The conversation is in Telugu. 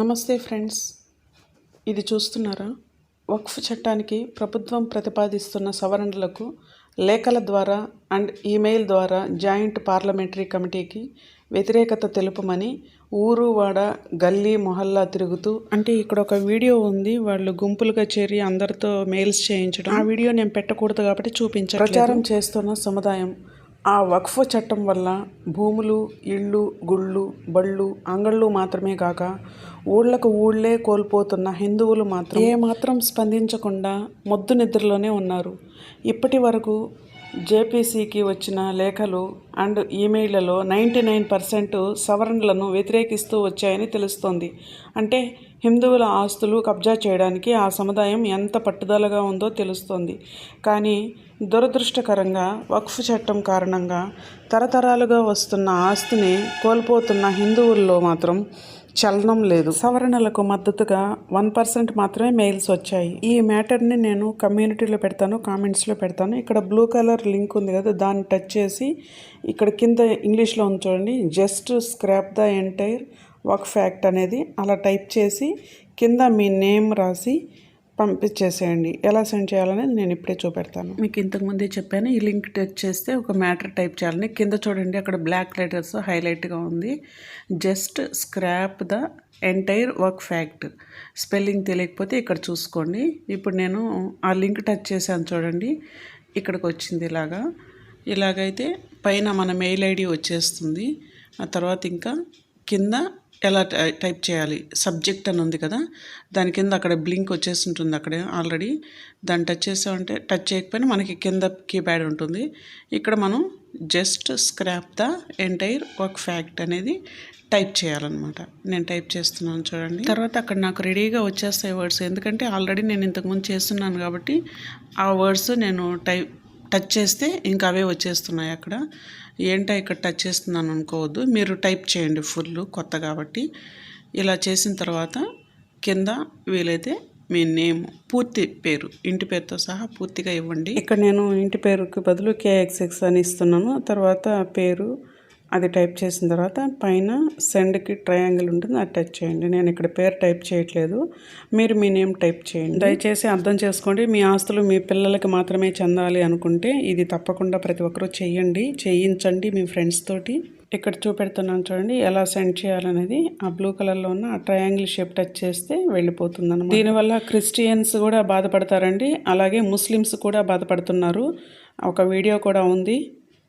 నమస్తే ఫ్రెండ్స్. ఇది చూస్తున్నారా? వక్ఫ్ చట్టానికి ప్రభుత్వం ప్రతిపాదిస్తున్న సవరణలకు లేఖల ద్వారా అండ్ ఈమెయిల్ ద్వారా జాయింట్ పార్లమెంటరీ కమిటీకి వ్యతిరేకత తెలుపమని ఊరు వాడ గల్లీ మొహల్లా తిరుగుతూ అంటే ఇక్కడ ఒక వీడియో ఉంది వాళ్ళు గుంపులుగా చేరి అందరితో మెయిల్స్ చేయించడం. ఆ వీడియో నేను పెట్టకూడదు కాబట్టి చూపించాను ప్రచారం చేస్తున్న సముదాయం ఆ వక్ఫ్ చట్టం వల్ల భూములు ఇళ్ళు గుళ్ళు బళ్ళు అంగళ్ళు మాత్రమే కాక ఊళ్ళకు ఊళ్ళే కోల్పోతున్న హిందువులు మాత్రం ఏమాత్రం మాత్రం స్పందించకుండా మొద్దు నిద్రలోనే ఉన్నారు. ఇప్పటి వరకు జేపీసీకి వచ్చిన లేఖలు అండ్ ఈమెయిళ్ళలో నైంటీ నైన్ పర్సెంట్ సవరణలను వ్యతిరేకిస్తూ వచ్చాయని తెలుస్తోంది. అంటే హిందువుల ఆస్తులు కబ్జా చేయడానికి ఆ సముదాయం ఎంత పట్టుదలగా ఉందో తెలుస్తోంది. కానీ దురదృష్టకరంగా వక్ఫ్ చట్టం కారణంగా తరతరాలుగా వస్తున్న ఆస్తిని కోల్పోతున్న హిందువుల్లో మాత్రం చలనం లేదు. సవరణలకు మద్దతుగా వన్ పర్సెంట్ మాత్రమే మెయిల్స్ వచ్చాయి. ఈ మ్యాటర్ని నేను కమ్యూనిటీలో పెడతాను కామెంట్స్లో పెడతాను. ఇక్కడ బ్లూ కలర్ లింక్ ఉంది కదా దాన్ని టచ్ చేసి ఇక్కడ కింద ఇంగ్లీష్లో ఉంచండి just scrap the entire work fact అనేది అలా టైప్ చేసి కింద మీ నేమ్ రాసి పంపించేసేయండి. ఎలా సెండ్ చేయాలనేది నేను ఇప్పుడే చూపెడతాను. మీకు ఇంతకుముందే చెప్పాను ఈ లింక్ టచ్ చేస్తే ఒక మ్యాటర్ టైప్ చేయాలని కింద చూడండి అక్కడ బ్లాక్ లెటర్స్ హైలైట్గా ఉంది. Just scrap the entire work fact. Spelling తెలియకపోతే ఇక్కడ చూసుకోండి. ఇప్పుడు నేను ఆ లింక్ టచ్ చేశాను చూడండి. ఇక్కడికి వచ్చింది ఇలాగా. ఇలాగైతే పైన మన మెయిల్ ఐడి వచ్చేస్తుంది. ఆ తర్వాత ఇంకా కింద ఎలా టైప్ చేయాలి? సబ్జెక్ట్ అని ఉంది కదా దాని కింద అక్కడ బ్లింక్ వచ్చేసి ఉంటుంది అక్కడ ఆల్రెడీ. దాన్ని టచ్ చేసామంటే టచ్ చేయకపోయినా మనకి కింద కీప్యాడ్ ఉంటుంది. ఇక్కడ మనం just scrap the entire work fact అనేది టైప్ చేయాలన్నమాట. నేను టైప్ చేస్తున్నాను చూడండి. తర్వాత అక్కడ నాకు రెడీగా వచ్చేస్తాయి వర్డ్స్. ఎందుకంటే ఆల్రెడీ నేను ఇంతకుముందు చేస్తున్నాను కాబట్టి ఆ వర్డ్స్ నేను టైప్ టచ్ చేస్తే ఇంకా అవే వచ్చేస్తున్నాయి అక్కడ. ఏంటో ఇక్కడ టచ్ చేస్తున్నాను అనుకోవద్దు. మీరు టైప్ చేయండి ఫుల్ కొత్త కాబట్టి. ఇలా చేసిన తర్వాత కింద వీలైతే మీ నేమ్ పూర్తి పేరు ఇంటి పేరుతో సహా పూర్తిగా ఇవ్వండి. ఇక్కడ నేను ఇంటి పేరుకి బదులు కేఎక్స్ఎక్స్ అని ఇస్తున్నాను. తర్వాత పేరు అది టైప్ చేసిన తర్వాత పైన సెండ్కి ట్రయాంగిల్ ఉంటుంది అది టచ్ చేయండి. నేను ఇక్కడ పేరు టైప్ చేయట్లేదు. మీరు మీ నేమ్ టైప్ చేయండి. దయచేసి అర్థం చేసుకోండి. మీ ఆస్తులు మీ పిల్లలకి మాత్రమే చెందాలి అనుకుంటే ఇది తప్పకుండా ప్రతి ఒక్కరూ చేయండి చేయించండి మీ ఫ్రెండ్స్ తోటి. ఇక్కడ చూపెడుతున్నాను చూడండి ఎలా సెండ్ చేయాలనేది. ఆ బ్లూ కలర్లో ఉన్న ఆ ట్రయాంగిల్ షేప్ టచ్ చేస్తే వెళ్ళిపోతుంది అనమాట దీనివల్ల క్రిస్టియన్స్ కూడా బాధపడతారండి. అలాగే ముస్లిమ్స్ కూడా బాధపడుతున్నారు. ఒక వీడియో కూడా ఉంది.